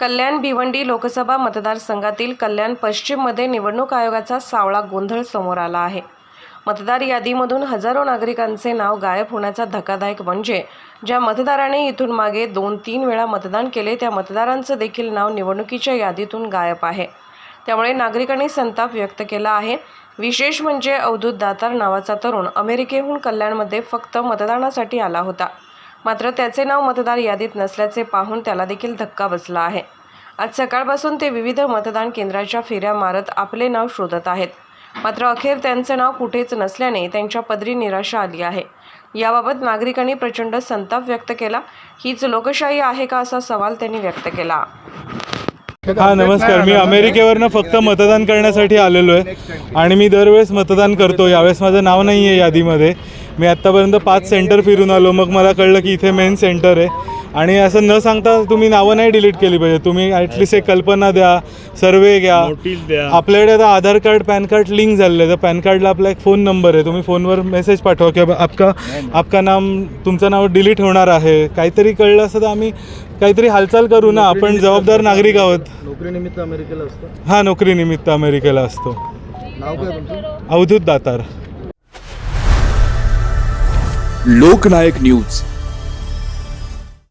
कल्याण भिवंडी लोकसभा मतदारसंघातील कल्याण पश्चिममध्ये निवडणूक आयोगाचा सावळा गोंधळ समोर आला आहे. मतदार यादीमधून हजारो नागरिकांचे नाव गायब होण्याचा धक्कादायक म्हणजे ज्या मतदाराने इथून मागे दोन तीन वेळा मतदान केले त्या मतदारांचं देखील नाव निवडणुकीच्या यादीतून गायब आहे. त्यामुळे नागरिकांनी संताप व्यक्त केला आहे. विशेष म्हणजे अवधूत दातार नावाचा तरुण अमेरिकेहून कल्याणमध्ये फक्त मतदानासाठी आला होता. मात्र त्याचे नाव मतदार यादीत नसल्याचे पाहून त्याला देखील धक्का बसला आहे. आज सकाळपासून ते विविध मतदान केंद्राच्या फेऱ्या मारत आपले नाव शोधत आहेत. मात्र अखेर त्यांचं नाव कुठेच नसल्याने त्यांच्या पदरी निराशा आली आहे. याबाबत नागरिकांनी प्रचंड संताप व्यक्त केला. हीच लोकशाही आहे का असा सवाल त्यांनी व्यक्त केला. हा नमस्कार. मी अमेरिकेवरनं फक्त मतदान करण्यासाठी आलेलो आहे आणि मी दरवेळेस मतदान करतो. यावेळेस माझं नाव नाही आहे यादीमध्ये. मी आत्तापर्यंत पाच सेंटर फिरून आलो. मग मला कळलं की इथे मेन सेंटर आहे. आणि असं न सांगता तुम्ही नावं नाही डिलीट केली पाहिजे. तुम्ही ॲटलिस्ट एक कल्पना द्या सर्वे घ्या. नोटीस द्या. आपल्याकडे आता Aadhaar card PAN card link झालेलं आहे. तर पॅन कार्डला आपला एक फोन नंबर आहे. तुम्ही फोनवर मेसेज पाठवा की आपका आपका नाम तुमचं नाव डिलीट होणार आहे. काहीतरी कळलं असतं तर आम्ही काहीतरी हालचाल करू ना. आपण जबाबदार नागरिक आहोत. नोकरीनिमित्त अमेरिकेला असतं? हा नोकरीनिमित्त अमेरिकेला असतो. नाव काय तुमचं? अवधूत दातार. लोकनायक न्यूज.